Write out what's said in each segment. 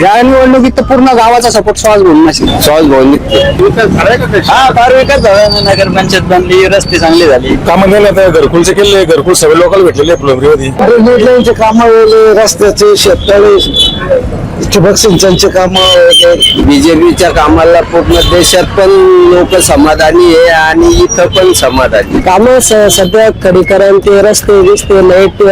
या निवडणुकीत तर पूर्ण गावाचा सपोर्ट सहज म्हणून सहज भाऊ? हा फार विकास झाला ना नगरपंचायत बनली रस्ते चांगले झाले. कामं केलं आता घरकुलचे केले घरकुल सगळे लोकल भेटलेले फुलंब्रीमध्ये. निर्णयांचे काम वगैरे रस्त्याचे शेततळे ठिबक सिंचनचे काम बीजेपीच्या कामाला पूर्ण देशात पण लोक समाधानी आहे आणि इथं पण समाधानी काम सध्या खडीकरण ते रस्ते बिस्ते लाइट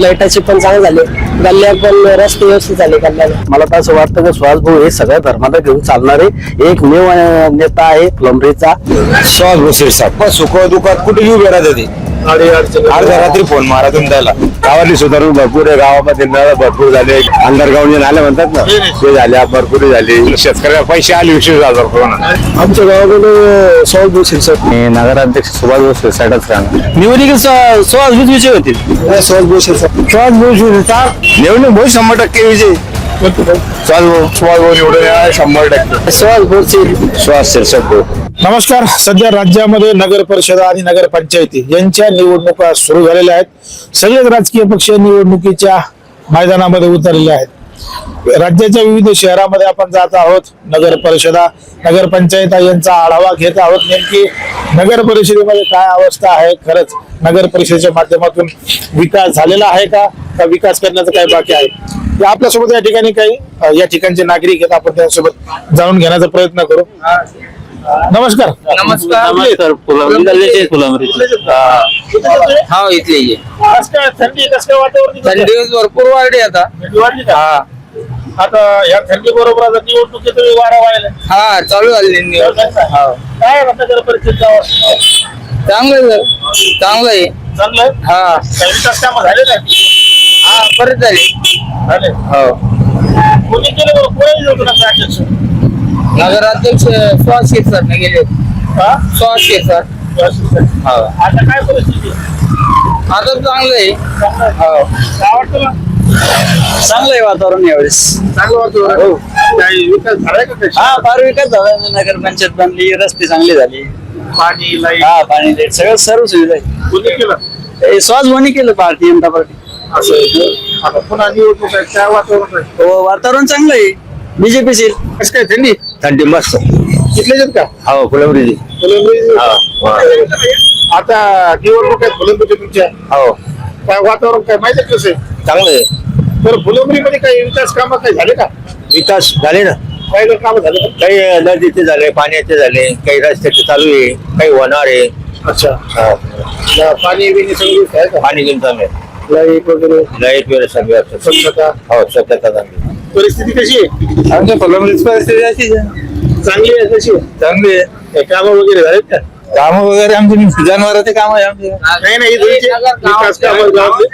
लाईटाचे पण चांगले झाले. गल्ल्या पण रस्ते व्यवस्थित झाले गल्ल्याला. मला तर असं वाटतं की सुहास भाऊ हे सगळ्या धर्माला घेऊन चालणारे एकमेव नेता आहे प्लंबरीचा सुहास भाऊ शिरसाट सुख दुःखात कुठे येऊ बेरा ते अर्ध्या रात्री फोन मारा तुम्ही त्याला गावातली सुधारणा भरपूर आहे गावामध्ये नळ भरपूर झाले अंडरग्राऊंड नाले म्हणतात ना ते झाले भरपूर झाले. शेतकऱ्याला पैसे आले विशेष हजार कोरोना आमच्या गावाकडे सुहास भाऊ शिरसाट नगराध्यक्ष सुभाष भाऊ शिरसाटच राहणार. निवडणुकीत सहज विजय होतील? सुहास भाऊ शिरसाट सुहास भाऊ शिरसाट निवडणूक भाऊ शंभर टक्के विजय. सुहास भाऊ सुहास भाऊ निवडून शंभर टक्के. भाऊ शिर सुहास शिरसाट भाऊ. नमस्कार. सध्या राज्यामध्ये नगर परिषदा आणि नगरपंचायती यांच्या निवडणुका सुरू झालेल्या आहेत. सगळेच राजकीय पक्ष निवडणुकीच्या मैदानामध्ये उतरलेले आहेत. राज्याच्या विविध शहरामध्ये आपण जात आहोत. नगर परिषदा नगरपंचायत यांचा आढावा घेत आहोत. नेमकी नगर परिषदेमध्ये काय अवस्था आहे? खरंच नगर परिषदेच्या माध्यमातून विकास झालेला आहे का? का विकास करण्याचं काय बाकी आहे? आपल्यासोबत या ठिकाणी काही या ठिकाणचे नागरिक आहेत. आपण त्यांच्यासोबत जाणून घेण्याचा प्रयत्न करू. नमस्कार. नमस्कार. हा. इथले ये आज काय थंडी कसं काय वातावरण? थंडी भरपूर वाढली आता. थंडी वाढली का? आता या थंडी बरोबर आता निवडणुकीत वारा व्हायला. हा चालू झाली निवड काय परिस्थिती चांगलं आहे चांगलं आहे. चांगलं आहे? हा. काही विकास कामं झाले नाही हा परत झाले. झाले. हो कोणी केलं बरं? कोणी होतं ना अध्यक्ष? नगराध्यक्ष सुहास शिरसाट गेले हा? सुहास शिरसाट हो. आता काय परिस्थिती? आता चांगलं आहे. चांगलं आहे. हो. काय वाटतं चांगलं आहे वातावरण यावेळेस. चांगलं वाटतं हो. काही विकास झालाय का त्याचा? हा फार विकास झाला नगरपंचायत बनली रस्ते चांगले झाले. पाणी लाइट हा पाणी लाइट सगळं सर्व सुविधा आहे कोणी केलं? हे म्हणी केलं भारतीय जनता पार्टी. असं आहे? आता पुन्हा निवडणूक आहे. काय वातावरण आहे? हो वातावरण चांगलं आहे. बीजेपी चे कसं काय थंडी थंडी मस्त. कितले आहेत का? हो फुलंब्रीजी आता निवडणूक आहेत फुलंब्रीच्या तुमच्या. हो. काय वातावरण काय माहिती आहे कसं? आहे चांगलं आहे. तर फुलंब्रीमध्ये काही विकास कामं काय झाले का? विकास झाले ना. काय जर कामं झाले का? काही नदीचे झाले पाण्याचे झाले काही रस्त्याचे चालू आहे काही होणार आहे. अच्छा. हो. न- पाणी बिणी सगळी आहे का? पाणी घेऊन चांगले लाइट वगैरे? लाइट वगैरे सगळे असतात. स्वच्छता? हो स्वच्छता चांगली परिस्थिती कशी आहे? आमच्या फुलंब्रीची परिस्थिती अशीच आहे. चांगली आहे कशी आहे? चांगली आहे. कामं वगैरे झालेत का? काम वगैरे आमचे जनावरांचे काम आहे आमचे. नाही नाही तुमचे विकास कामं गावातले.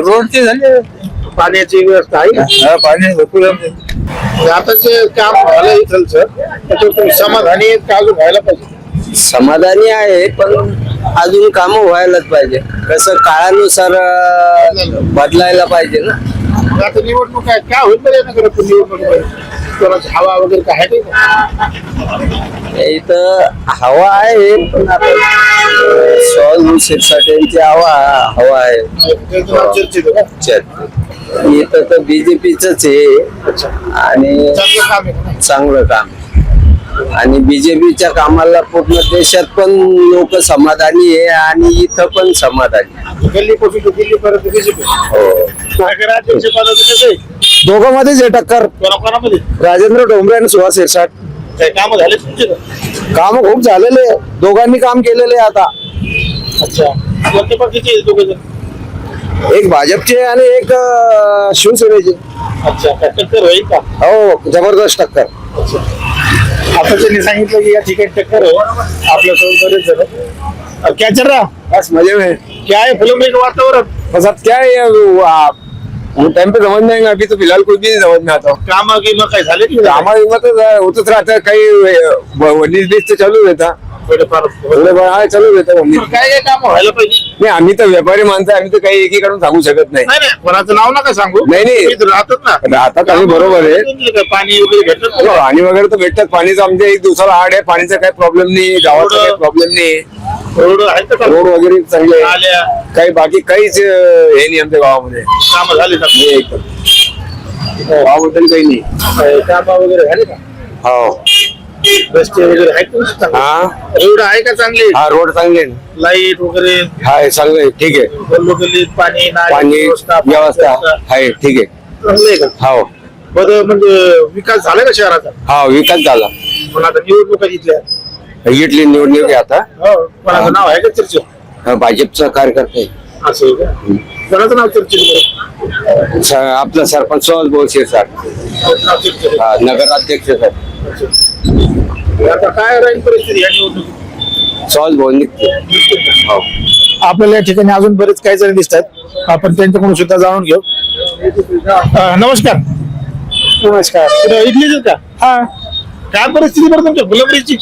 रोडचे झाले. पाण्याची व्यवस्था आहे का हा, पाणी भरपूर आमचे. आता जे काम झालं इथलचं तुम्ही समाधानी आहेत का अजून व्हायला पाहिजे? समाधानी आहे पण अजून काम व्हायलाच पाहिजे. कसं काळानुसार अं, बदलायला पाहिजे ना? आता निवडणूक आहे काय होईल बरं ना करत निवडणूक कोणाची हवा वगैरे काय आहे का इथं हवा आहे पण आता सॉल शिरसाट्यांची हवा हवा आहे त्याचं नाव चर्चेत आहे का? इथं तर बीजेपीच आहे आणि चांगलं काम आहे का? चांगलं काम. आणि बीजेपीच्या कामाला पूर्ण देशात पण लोक समाधानी आहे आणि इथं पण समाधानी आहे. गल्लीपासून ते दिल्लीपर्यंत बीजेपी. हो. अध्यक्ष पदाचं कसं आहे दोघांमध्येच आहे टक्कर. कोणाकोणामध्ये? राजेंद्र डोंबरे आणि सुहास शिरसाट काही कामं झाले तुमचे? का? काम खूप झालेले आहे. दोघांनी काम केलेले आहे आता. अच्छा. कोणत्या पक्षाचे आहेत दोघे एक भाजपचे आणि एक अं, शिवसेनेचे. अच्छा. काय टक्कर होईल का? हो जबरदस्त टक्कर. आता त्यांनी सांगितलं की या ठिकाणी टक्कर हो आपल्यासोबत बरेच जण. क्या चल रहा? बस मजे में. क्या है फिल्म का वातावरण? बस अब क्या है वो आप वो टाइम पे समझ में आएंगे अभी तो फिलहाल कोई भी नहीं समझ में आता। काम मग काय झाले की नाही? हमारी हिम्मत होतच राहतं काही वन्नीस बीस तर चालू रहता थोडेफार थोडे हा चालू रहता वन्नीस काय काय काम व्हायला पाहिजे? नाही आम्ही तर व्यापारी माणसं आम्ही तर काही एकीकडून सांगू शकत नाही. नाही नाही कोणाचं नाव नका सांगू. नाही, नाही. तुम्ही इथं राहतात ना. राहतात आम्ही बरोबर आहे. पाणी वगैरे भेटत हो, पाणी वगैरे तर भेटतात. पाणीचं आमच्या एक दिवसाला आड आहे पाणीचा काही प्रॉब्लेम नाही गावाचा काही प्रॉब्लेम नाही. रोड आहेत का? रोड वगैरे चांगले आहे. काही बाकी काहीच अं, हे नाही आमच्या गावामध्ये. काम झाले का? हे एकदम. त्याबद्दल काही नाही. कामा वगैरे झाले का? हो. रस्ते वगैरे आहेत तुमचे चांगले? हा. रोड आहे का चांगले? हा रोड चांगले आहे ना. लाइट वगैरे हाय चांगलं आहे ठीक आहे. गल्लोगल्लीत पाणी नाली, पाणी व्यवस्था आहे ठीक आहे. चांगलं आहे का? हो. बरं म्हणजे विकास झाला का शहराचा? हा विकास झाला. पण आता निवडणुका इथल्या इटली निवडणूक आहे आता. हो कोणाचं नाव आहे का चर्चेत हा, भाजपचा कार्यकर्ता आहे असं आहे का? कोणाचं नाव चर्चेत स- आपला सरपंच बोरशे सर. नाव चर्चेत हा नगराध्यक्ष सर. आता काय राहील परिस्थिती या निवडणुकीत? सुहास भाऊ निघते. हो. आपल्याला या ठिकाणी अजून बरेच काही जण दिसत आहेत आपण त्यांच्याकडून सुद्धा जाणून घेऊ. अं, नमस्कार. नमस्कार. आहेत का? हा. काय परिस्थिती बरं तुमच्या? फुलंबरीची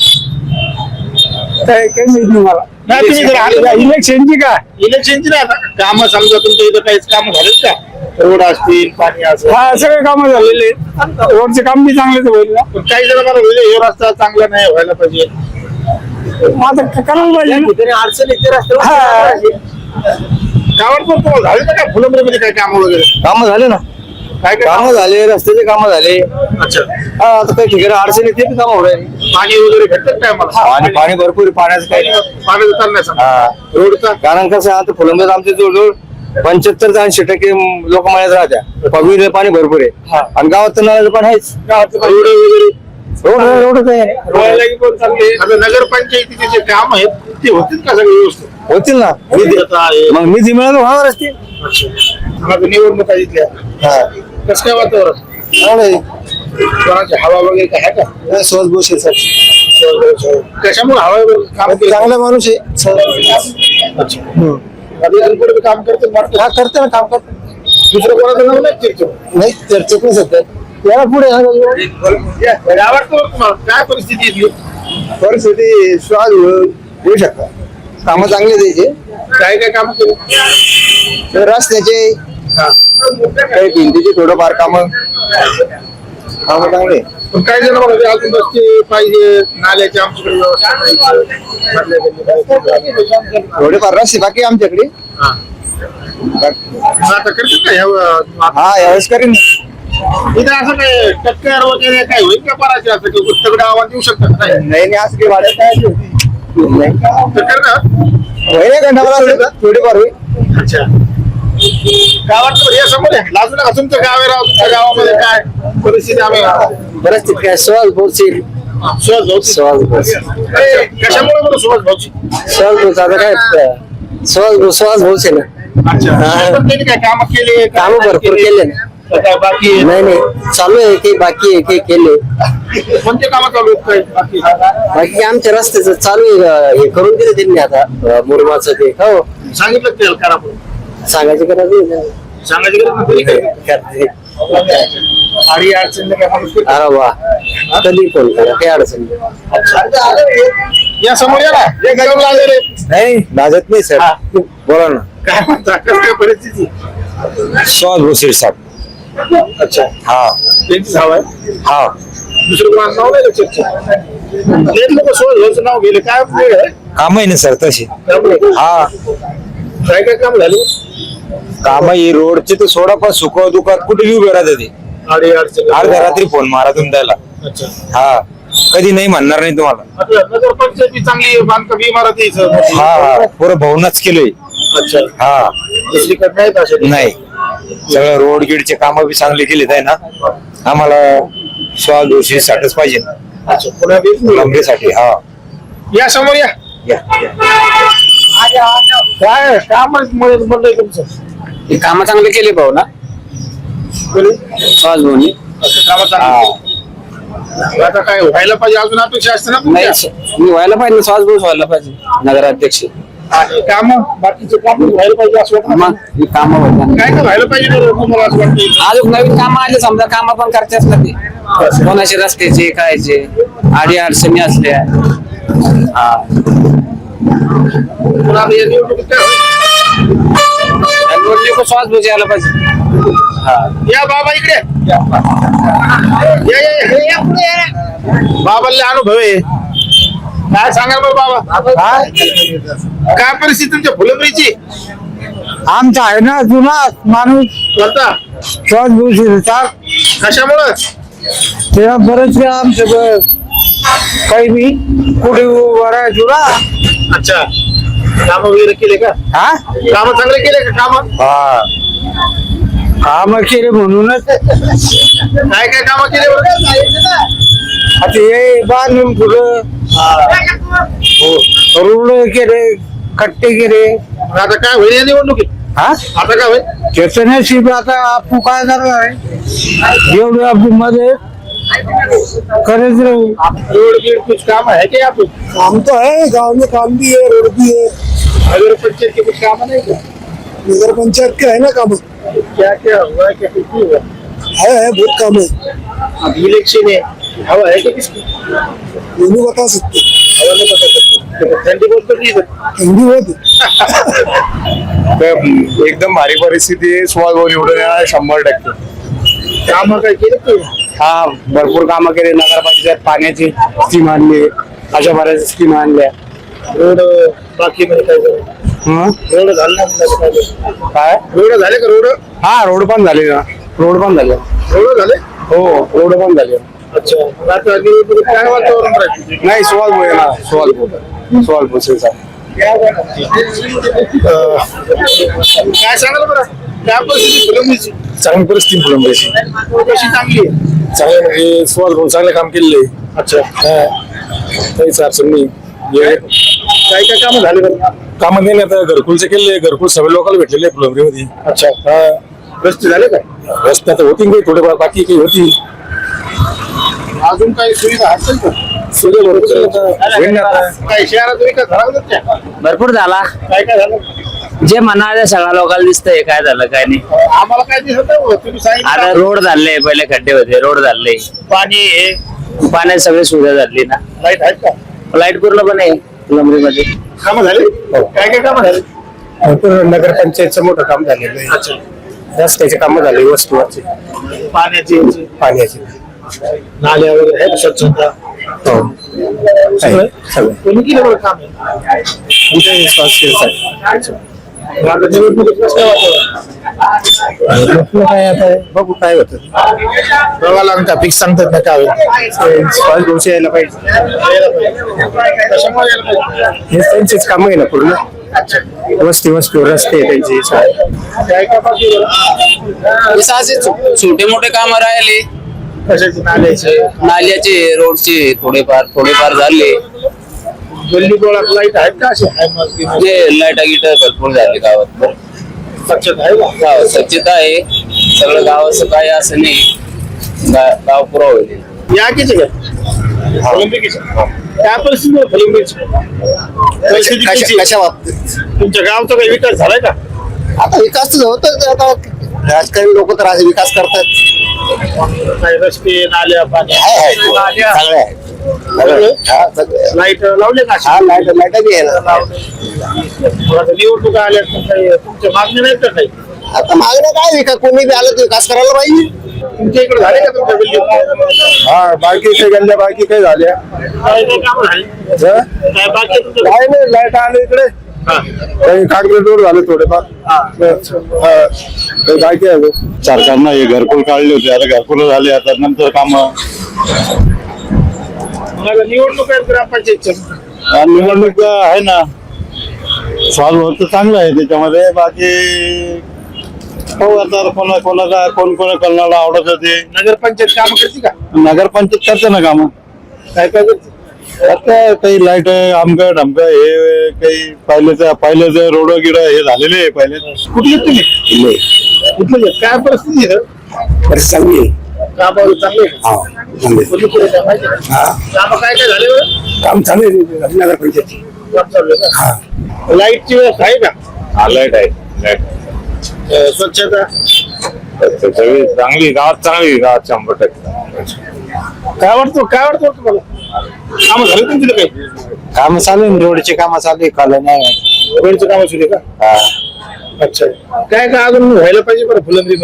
काय काही माहीत नाही मला. नाही तुम्ही जर आले का? इलेक्शनची का इलेक्शनची ना काम समजा तुमच्या इथं काहीच काम झालेत का? रोड असतील पाणी असं हा सगळे काम झालेले आहेत. रोडचे काम बी चांगलेच होईल ना. पण काही जण मला म्हणजे हे रस्ता चांगला नाही व्हायला पाहिजे. मग आता क- करायला पाहिजे ना. अडचण येते हा. गावात पण तुम्हाला झाले ना काय फुलंबरीमध्ये काय काम वगैरे? काम झाले ना. काय काय काम झाले रस्त्याचे काम झाले. अच्छा. हा आता काही ठिकाणी अडचण येते काम हो पाणी वगैरे भेटत काय मला आणि पाणी भरपूर आहे, पाण्याचं काही नाही. पाण्याचं हा. रोडचा? कारण कसं आहे, आता फुलंब्यात आमचे जवळजवळ पंच्याहत्तर ते ऐंशी टक्के लोक मळ्यात राहत्या. पवित्र पाणी भरपूर आहे. आणि गावात तर नळाचं पण आहेच. रोड वगैरे? रोड पण आता नगरपंचायतीचे जे काम आहेत ते होतील का सगळे व्यवस्थित? होतील ना. निधी. मग निधी मिळालं होणारच ते अच्छा. मग आता निवडणुका इथल्या कसं काय वातावरण? कोणाची हवा वगैरे काय आहे का? सहज बोशे सर कशामुळे हवा वगैरे काम केलं चांगला माणूस आहे अच्छा. आता इथून पुढे काम करते हा करते ना काम करते. दुसरं कोणाचं नाव नाही चर्चेत. नाही चर्चेत नाही सध्या याला पुढे तर तुम्हाला. काय परिस्थिती इथली? परिस्थिती स्वाद येऊ शकता कामं चांगले द्यायचे. काय काय काम केलं? रस्त्याचे हा. काही भिंतीचे थोडंफार कामं? कामं चांगले पण काही जण म्हणते अजून रस्ते पाहिजे नाल्याची आमच्याकडे व्यवस्था नाही. थोडेफार रस्ते बाकी आहे आमच्याकडे. हा. मग आता करतात का ह्या हा यावेळेस करीन. इथे असं काय टक्कर वगैरे काय होईल का पराचे असं की पुस्तक आव्हान देऊ शकतात काय नाही? नाही असं काही वाढत नाही नाही तर करणार होईल थोडीफार होईल. अच्छा. गावात हे समोर आहे लाजू नका. तुमचं गाव आहे राव? तुमच्या गावामध्ये काय परिस्थिती आम्ही बरंच काय? सहज बोलशील भाऊ सहज ए, कशामुळे बरं सुभाष भाऊची सहज आता काय सहज सहज बोलशील ना अच्छा पण त्यांनी काय काम केले? कामं भरपूर केले? ना. काय बाकी आहे? नाही नाही. चालू आहे काही बाकी आहे काही केले. कोणते काम चालू आहेत? बाकी बाकी आमच्या रस्त्याचं चालू आहे अं, हे करून दिलं त्यांनी आता अं, मुरमाचं ते. हो. सांगितलं त्याला? करा म्हणून. सांगायची गरज नाही. सांगायची गरज काय? आणि अडचण काय माणूस वा. कधी फोन करा? काही अडचण नाही. या समोर या ना. हे गरम लागले नाही लाजत नाही सर. हा. बोला ना. काय म्हणता? कसं काय परिस्थिती? भोसरी साहेब. अच्छा. हा. त्यांची नाव आहे? हा. दुसरं कोणाचं नाव नाही एक लोक सोड ह्याचं नाव गेले. काय वेळ आहे? काम आहे ना सर तशी. त्यामुळे हा. काय काय काम झाले? काम ही रोडचे तर सोडा पण सुख दुखात कुठे उभे राहते ते. अडे अडचण अर्ध्या रात्री फोन मारा तुम्ही त्याला अच्छा. हा कधी नाही म्हणणार नाही तुम्हाला. आपल्या नगरपंचायती चांगली बांधकाम इमारत आहे इथं. हा हा पुरं भाऊनच केलंय. अच्छा. हा. दुसरीकडे नाहीत असे नाही. सगळं रोड गिडचे काम बी चांगले केलेत आहे ना. आम्हाला स्वाद भोसरी साठच पाहिजे. ना अच्छा पुन्हा. लंबरीसाठी हा. या समोर या. या, या. काय काम मदत म्हणलंय तुमचं. हे कामं चांगले केले भाऊ ना? सहज भाऊनी काम चांगली आता काय व्हायला पाहिजे अजून अपेक्षा असते ना नाही तुमच्या? मी व्हायला पाहिजे ना, सहज भाऊ व्हायला पाहिजे नगराध्यक्ष. आणि काम बाकीचे काम व्हायला पाहिजे असं वाटतं मग ही कामं होतात काय काय व्हायला पाहिजे बरं तुम्हाला असं वाटतं. अजून नवीन काम आले समजा काम पण करतेच ना ते. कोणाचे रस्त्याचे कायचे आडी अडचणी असल्या. हा. पुन्हा काय होईल? श्वास बुज यायला पाहिजे. हा. या बाबा इकडे. या. या, या, या पुढे या. बाबाला अनुभव आहे. काय सांगाल बरं बाबा? काय परिस्थिती तुमच्या फुलंबरीची? आमचा आहे ना जुना माणूस. कोणता? श्वास घेऊ शकता कशामुळं? तेव्हा बरेच वेळा आमच्या ब- काही मी कुठे उभा राहायचो ना. अच्छा. काम वगैरे केले का? हा? काम चांगले केले का काम? हा. काम केले म्हणूनच. काय काय काम केले? आता हे बांधून पुढं रुळ केले कट्टे केले. आता काय होईल या निवडणुकीत? हा? आता काय होईल? त्याचं नशीब आता आपण काय करणार आहे? एवढं आपण मध्ये राहू। रोड बीड कुछ काम है क्या आप काम तो है गांव में काम भी है रोड भी है। नगर पंचायत के कुछ काम नहीं क्या? नगर पंचायत के है ना काम? क्या क्या हुआ है, क्या कुछ हुआ? है है बहुत काम है। अब इलेक्शन है हवा है क्या किसकी? ये नहीं बता सकते। हवा नहीं बता सकते। ठंडी बहुत पड़ रही है हिंदी बहुत एकदम भारी परिस्थिती आहे सुहास भाऊ निवडून येणार शंभर टक्के। काम काय केलं हा भरपूर कामं केले. नगरपंचायत पाण्याची स्कीम आणली. अशा बऱ्याच स्कीम आणल्या. रोड बाकी काय हं? रोड झालं ना म्हणलं काय रोड झाले का रोड? हा रोड पण झाले ना. रोड पण झाले. रोड झाले? हो रोड पण झाले. अच्छा. आता निवडणुकीत काय वातावरण राहील? नाही येणार. सुहास भाऊ सुहास भोसेचा काय सांगाल बरं? काय परिस्थिती फुलंबरीची चांगली परिस्थिती फुलंब्रीची कशी चांगली आहे. चांगले म्हणजे सुहास भाऊ चांगले काम केलेले अच्छा. काहीच अडचण नाही. हे काय काय काम झाले बरं? कामं नाही आता घरकुलचे केले घरकुल सगळे लोकांना भेटलेले फुलंब्री मध्ये अच्छा. रस्ते झाले काय? रस्त्यात होती काही थोडेफार बाकी काही होती अजून काही सुविधा असेल का? सगळे भरपूर आता होईल ना आता. काय शहरात विकास झाला का त्या भरपूर झाला. काय काय झालं? जे म्हणाले सगळ्या लोकांना दिसतंय काय झालं काय नाही. आम्हाला काय दिसत नाही बुवा. तुम्ही आता सांगितलं रोड झाले पहिले खड्डे होते रोड झाले. पाणी हे. पाण्यात सगळी सुविधा झाली ना. लाइट आहेत का? लाइट पूर्ण आहे मध्ये कामं झाले? काय काय कामं झाले? भरपूर नगरपंचायतचं मोठं काम झालेलं आहे. अच्छा. रस्त्याचे कामं झाले वस्तूची. पाण्याची. याची, पाण्याची. नाल्या वगैरे स्वच्छता. हो. सगळं? सगळं. कोणी केलं बरं काम? आहे? इथे काय आता? बघू काय होतं. बघावं लागेल का फिक्स सांगतात ना काय होईल स्वास भोसे यायला पाहिजे? हे त्यांचीच कामं आहे ना पूर्ण. वस्ती वस्तू रस्ते त्यांची? छोटे मोठे काम राहिले. नाल्याचे रोडचे थोडेफार थोडेफार झाले. गल्ली बोळात लाइट आहेत का असे आहे मस्ती जे लाईटा गिट भरपूर झाले गावात. स्वच्छता आहे का? गावात स्वच्छता आहे. सगळं गावाचं काय असं नाही. गा- गाव पुरा होईल या किती काय फलंबीकीचे काय परिस्थिती आहे फलंबीची परिस्थिती किती आहे? कशा बाबतीत? तुमच्या गावचा काही विकास झालाय का? आता विकास तर होतच आता राजकारणी लोक तर आज विकास करतात. काही रस्ते नाल्या पाणी. सगळे आहे. सगळे? हा, सगळे. लाइट लावले का? हा लाइट लाइट बी आहे ना निवडणुका आल्या तर काही तुमच्या मागणी नाहीत का काही? आता मागणं काय विकास कोणी बी आलं तर विकास करायला पाहिजे? तुमच्या इकडे झाले का तुमच्या गल्लीत हा बाकी काही गल्ल्या बाकी काही झाल्या. काय काय कामं झाली. हं? काय बाकी आहे तुमच्या काय नाही लाइट आले इकडे. हा. काही काँक्रीट रोड झाले थोडेफार. हा. काही बाकी आहे अजून. सरकारनं हे घरकुल काढले होते. आता घरकुल झाले आता नंतर काम. निवडणूक आहेत ग्रामपंचायतच्या निवडणूक आहे ना. स्वाद तर चांगलं आहे त्याच्यामध्ये. बाकी हो आता कोणा कोणाचा कोण कोणा कोणाला आवडत ते नगरपंचायत काम करते का? नगरपंचायत करते ना काम. काय काय करते? आता काही लाइट आमकं ढमकं हे काही पहिलेचं पहिलेचं रोड गिड हे झालेले आहे पहिले. कुठले तुम्ही? कुठले? काय परिस्थिती आहे? परिस्थिती चांगली आहे. चांगले? आहे हा, चांगली. काय माहिती आहे हा, काम काय काय झाले बरं? काम चांगलं आहे नगरपंचायतची काम चालू आहे हा. का लाईटची व्यवस्था आहे का? हा लाइट आहे अं, स्वच्छता? सगळी चांगली गावात चांगली गावात शंभर टक्के. काय वाटतं काय वाटतं तुम्हाला? काम झाले तुमचे काही? काम चालू आहे रोडचे काम चालू आहे कॉलनी आहे. रोडचं काम सुरू आहे का? अच्छा. काय काय अजून व्हायला पाहिजे बरं फुलंबरी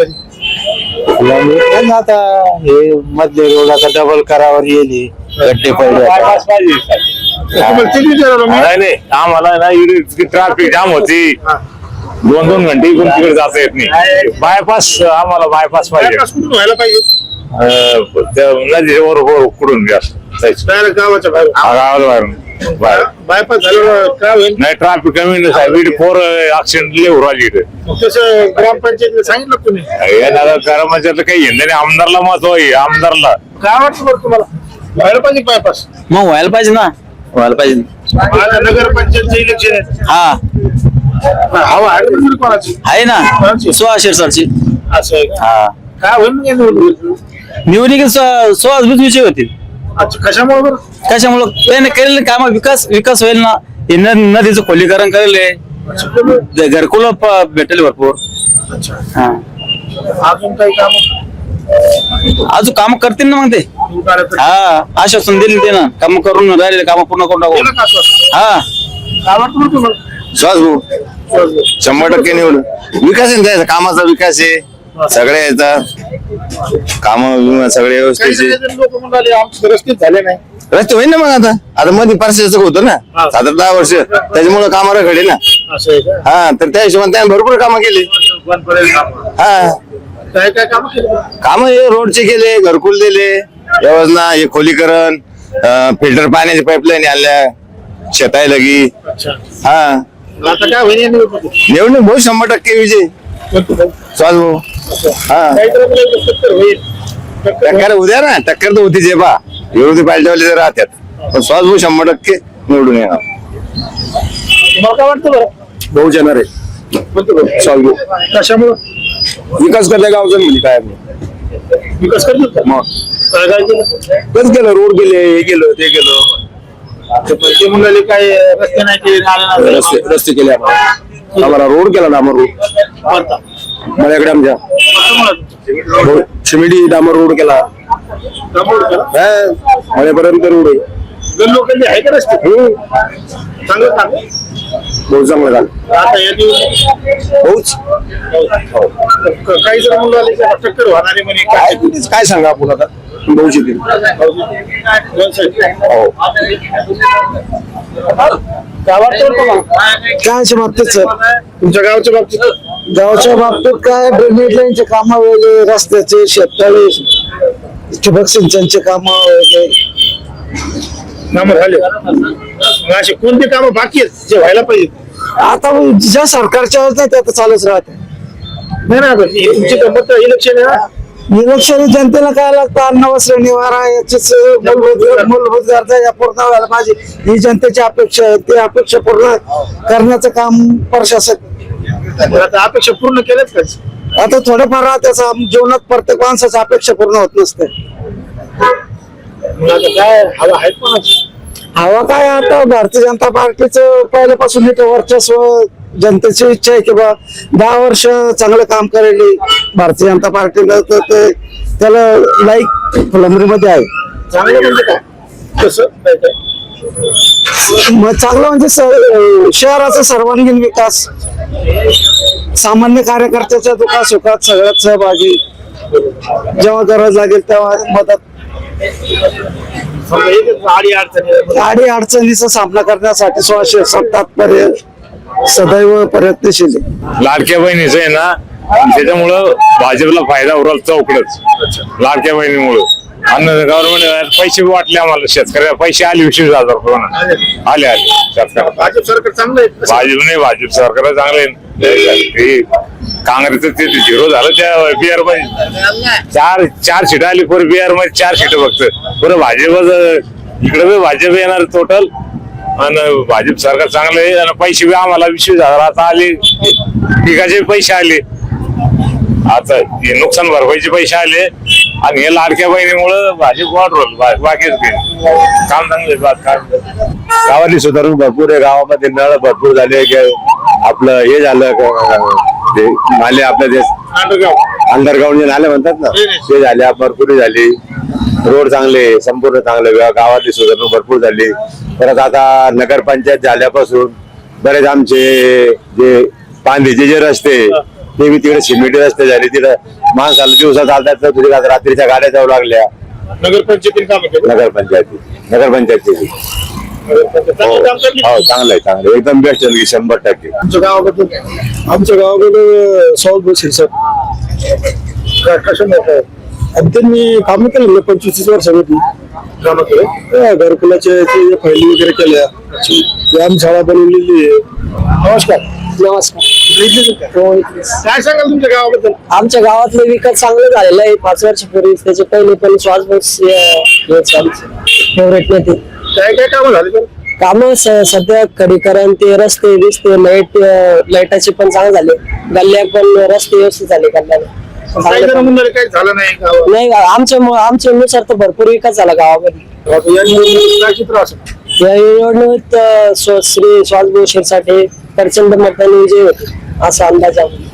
आता हे मधले रोड आता डबल करावर येईल गड्डे पडले आता. तुम्हाला तेच विचारायला मी नाही नाही. आम्हाला ना ट्रॅफिक जाम होती. दोन दोन घंटे इकडून तिकडे जाता येत नाही. बायपास आम्हाला बायपास पाहिजे. कुठून व्हायला पाहिजे? अं, त्या नदीवर वर उकडून जास्त जायचं डायरेक्ट गावाच्या बाहेर. हा, गावाला बाहेरून. बाहेर बायपास झाल्यावर काय होईल? नाही ट्रॅफिक कमी नाही साहेब. इथे फोर ऍक्सिडेंट लिहू राहिली इथे. मग तसं ग्रामपंचायतीला सांगितलं तुम्ही येणारा कर्मचाऱ्याला काही येणं नाही. आमदारला महत्त्व आहे आमदारला. काय वाटतं बरं तुम्हाला? व्हायला पाहिजे बायपास. मग व्हायला पाहिजे ना. व्हायला पाहिजे. आता नगरपंचायतचं इलेक्शन आहे हा. हवा आहे का तुला कोणाची? आहे ना. सोळा शिरसाटची असं आहे का? हा. काय होईल मग या निवडणुकीत? होतील. कशामुळे बरं? त्याने केलेले काम विकास विकास होईल ना. हे न- नदीचं खोलीकरण करेल घरकुल भेटेल भरपूर. अच्छा. हा. अजून काही काम? अजून काम करतील ना मग ते. हा आश्वासन दिले ते ना. काम करून राहिलेले काम पूर्ण करून टाकू. हा. काय वाटतं बरं तुम्हाला? श्वास भाऊ शंभर टक्के निवडून. विकास आहे ना त्याचा कामाचा विकास आहे. सगळे येतात. काम सगळे व्यवस्थित. झाले नाही. रस्ते होईल ना मग आता. आता मध्ये पार्सलचं होतं ना. सात दहा वर्ष. त्याच्यामुळे कामाला घडे ना. हा तर त्या हिशोबाने त्याने भरपूर कामं केली. हा. काय काय काम? काम हे रोडचे केले घरकुल दिले योजना हे खोलीकरण फिल्टर पाण्याची पाईपलाईन आणल्या शेताय लगी. हा. आता काय होईल निवडणूक भाऊ शंभर टक्के विजय? स्वास भाऊ. हा. टक्कर होईल. टक्कर टक्कर उद्या ना टक्कर तर होती जे बा. विरोधी पार्टीवाले तर राहतात. पण स्वास भाऊ शंभर टक्के निवडून येणार. तुम्हाला काय वाटतं बरं? भाऊ येणार आहे. भाऊ. कशामुळं? विकास करल्या गावचा म्हणजे काय? विकास करतील का? मग. काय काय केलं? तेच गेलं रोड गेले हे गेलं ते गेलं ते पैसे मुलाले काय रस्ते नाही केले नाले नाही रस्ते रस्ते केले आम्हाला आम्हाला रोड केला रोड. कोणता? माझ्याकडे आमच्या शिमिडी डांबर रोड केला? हा, मळेपर्यंत रोड आहे. लोकांचे आहे का रस्ते? हम्म. चांगलं काम बहुत चांगलं झालं आता या क- काही जर मुलं आले की टक्कर होणारे म्हणे. काय सांगा आपण आता? येतील side. हो. काय वाटतं तुम्हाला? काय बाबतीत सर तुमच्या गावच्या बाबतीत? गावच्या बाबतीत काय ड्रेनेज लाईनचे काम वगैरे रस्त्याचे शेततळे ठिबक सिंचनचे काम वगैरे. कामं झाले. मग असे कोणते कामं बाकी आहेत जे व्हायला पाहिजे आता ज्या सरकारच्या आहेत ना ते आता चालूच राहते नाही ना हे तुमची गंमत इलेक्शन आहे ना? इलेक्शन जनतेला काय लागतं? अन्न वस्त्र निवारा याचीच मूलभूत मूलभूत गरजा या पूर्ण व्हायला पाहिजे. ही जनतेची अपेक्षा आहे. ते अपेक्षा पूर्ण करण्याचं काम प्रशासक आता अपेक्षा पूर्ण केल्याच का? आता थोडंफार त्याचा जीवनात प्रत्येक माणसाची अपेक्षा पूर्ण होत नसते. मग आता काय हवा आहेत कोणाची? हवा काय आता भारतीय जनता पार्टीचं पहिल्यापासून इथं वर्चस्व जनतेची इच्छा आहे की बा दहा वर्ष चांगलं काम करेल भारतीय जनता पार्टीला तर ते त्याला लाईक फुलंबरीमध्ये आहे. चांगलं म्हणजे काय? कसं? काय काय? मग चांगलं म्हणजे शहराचा सर्वांगीण विकास सामान्य कार्यकर्त्याच्या दुखा सुखात सगळ्यात सहभागी. जेव्हा गरज लागेल तेव्हा मदत. समजा आडी अडचणीचा सामना करण्यासाठी सोळाशे सत्तापर्यंत सदैव प्रयत्नशील लाडक्या बहिणीचं आहे ना त्याच्यामुळं भाजपला फायदा उरल चौकडच. लाडक्या बहिणीमुळं. अन्न गव्हर्नमेंट पैसे बी वाटले आम्हाला शेतकऱ्याला पैसे आले वीस हजार रुपये. आले. आले शेतकऱ्याला. भाजप सरकार चांगलं आहे. भाजप नाही भाजप सरकार चांगलं आहे. काँग्रेसचं ते झिरो झालं त्या बिहारमध्ये. चार चार सीट आली पुरे बिहारमध्ये चार सीट फक्त. पुरं भाजपच इकडे बी भाजप येणार टोटल आणि भाजप सरकार चांगलं आहे आणि पैसे बी आम्हाला वीस हजार आता आले. पिकाचे पैसे आले. आता हे नुकसान भरपाईचे पैसे आले. आणि हे लाडक्या बहिणीमुळं भाजप वाढवल. बाकीच काम चांगलं गावातली सुधारणा भरपूर आहे गावामध्ये नळ भरपूर झाले की आपलं हे झालं ते नाले आपल्या अंडरगाव अंडरग्राऊंड. जे नाले म्हणतात ना ते झाले भरपूर झाली. रोड चांगले संपूर्ण चांगले गावातली सुधारणा भरपूर झाली. परत आता नगरपंचायत झाल्यापासून बरेच आमचे जे पांदीचे जे रस्ते ते बी तिकडे सिमेंटी रस्ते झाले तिकडे माणसाला दिवसा चालतात तर तुझ्या रात्रीच्या गाड्या जाऊ लागल्या. नगरपंचायतीने काम केलं नगरपंचायती नगरपंचायतीची चांगलं काम. हो चांगलं आहे चांगलं आहे. एकदम बेस्ट आहे शंभर टक्के. आमच्या गावाबद्दल आमच्या गावाकडे सौद बसेल सर कशामुळे आणि त्यांनी कामं केली ना पंचवीस तीस वर्षामध्ये हा, घरकुलाचे ते फायली वगैरे केल्या व्यायामशाळा बनवलेली आहे. नमस्कार. नमस्कार. काय सांगाल तुमच्या गावाबद्दल? आमच्या गावातले विकास चांगले झालेले आहे. पाच वर्षापूर्वी त्याचे पहिले पण श्वास बस फेवरेट नेते काय काय कामं झाली तर काम सध्या खडीकरण ते रस्ते बिस्ते लाइट लाईटाचे पण चांगले झाले. गल्ल्या पण रस्ते व्यवस्थित झाले गल्ल्याला. काही जण म्हणणारे काही झालं नाही गावात. नाही आमच्या आमच्या नुसार तर भरपूर विकास झाला गावामध्ये. या निवडणुकीत काय चित्र असेल? या निवडणुकीत श्री शिरसाठे प्रचंड मताने विजय होते असा अंदाज आहे.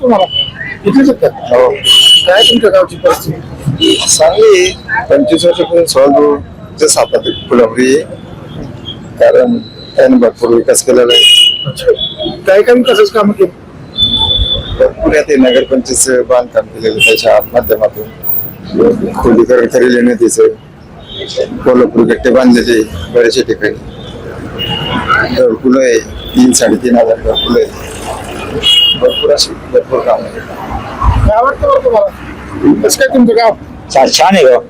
तुम्हाला इथेच आहेत का काय तुमच्या गावची परिस्थिती? चांगली पंचवीस वर्षापासून सॉल्व सापडते फुलंबरी कारण त्याने भरपूर विकास केलेला आहे. काय काय विकासाचं काम केलं? भरपूर येते नगरपंचायत बांधकाम केलेलं त्याच्या माध्यमातून खोलीकरण करेल नदीचं कोल्हापूर गट्टे बांधलेले बऱ्याचशा ठिकाणी. घरकुलं आहे. तीन साडेतीन हजार घरकुलं आहे. भरपूर अशी भरपूर काम आहे. बरं तुम्हाला? कसं काय तुमचं गाव? छान आहे गाव.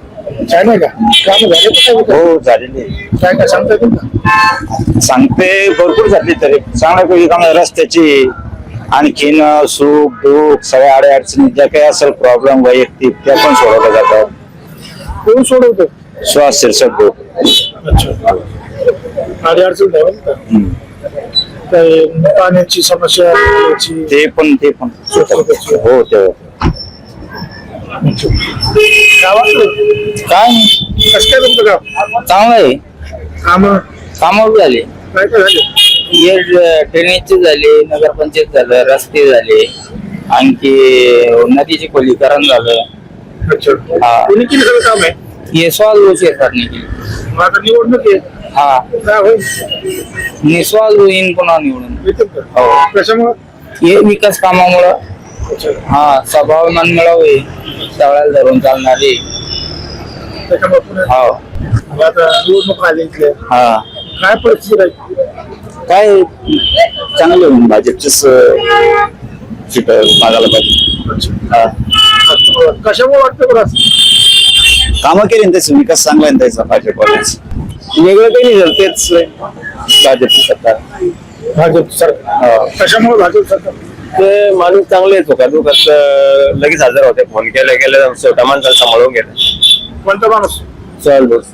छान आहे का? काम झाले का काय विकास? हो झालेली काय काय सांगताय तुमचं? सांगते भरपूर झाली तरी. चांगल्यापैकी काम रस्त्याची आणखीन सुख दुःख सगळ्या अडे अडचणी ज्या काही असेल प्रॉब्लेम वैयक्तिक त्या पण सोडवल्या जातात. कोण सोडवतं श्वास शीर्षक दुःख आडी अडचण पाण्याची समस्या ते पण ते पण. हो ते. काय वाटलं काय? नाही कसं काय तुमचं गाव? चांगलं आहे. काम? कामं झाले. काय काय झाले? ट्रेनेचे झाले नगरपंचायत झालं रस्ते झाले आणखी नदीचे खोलीकरण झालं. अच्छा. हा. कोणी केलं सगळं काम आहे? हे केली मग आता निवडणूक आहे. हा. काय होईल निस्वाल येईन पुन्हा निवडून. येतील का हो. कशामुळं? हे विकास कामामुळं. हा स्वभाव मन मिळावे सगळ्याला धरून चालणारे त्याच्यामुळे पुन्हा हो. मग आता निवडणूक आली इथल्या. हा. काय परिस्थिती राहील? काय चांगलं होईल भाजपचीच सीट मागायला पाहिजे. हा. कशामुळे वाटतं बरं असं? कामं केली ना त्याचा विकास चांगला आहे ना त्याचा भाजपवाल्याचा वेगळं काही नाही झालं तेच भाजपची सरकार. भाजप सरकार कशामुळे भाजप सरकार? ते माणूस चांगले आहेत का दुखात लगेच हजर होते. फोन केले गेले शेवटा माणसाला सांभाळून गेले. कोणता माणूस? चल बस.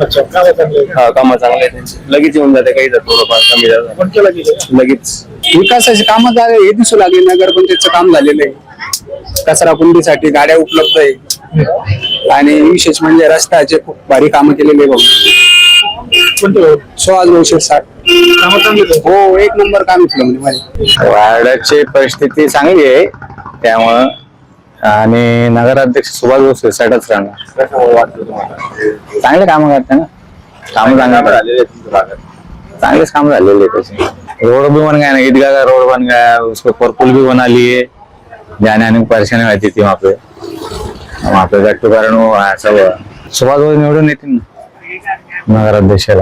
अच्छा काय चांगलं आहे हा कामं चांगले आहेत लगेच येऊन जाते काही जर थोडंफार कमी झालं कोण केला गेले लगेच. विकासाचे काम झाले हे दिसू लागले नगरपंचायतचं काम झालेलं आहे. कचरा कुंडीसाठी गाड्या उपलब्ध आहे आणि विशेष म्हणजे रस्त्याचे खूप भारी कामं केलेले आहे भाऊ कोणते साठ. कामं चांगली आहेत. हो एक नंबर काम केलं म्हणजे माझे. वार्डाची परिस्थिती चांगली आहे. त्यामुळं आणि नगराध्यक्ष सुभाष भोसले साठच राहणार. चांगले काम करते ना? काम चांगले चांगलेच काम झालेले आहे त्याचे रोड भी बन गया ना ईदगाह का रोड बन गया उसको पर पुल भी बना लिए जाने आने में परेशानी रहती थी वहाँ पे वहाँ पे गट्टू कारण वो है सब सुभाष भोसले निवडून येतील ना? नगराध्यक्षाला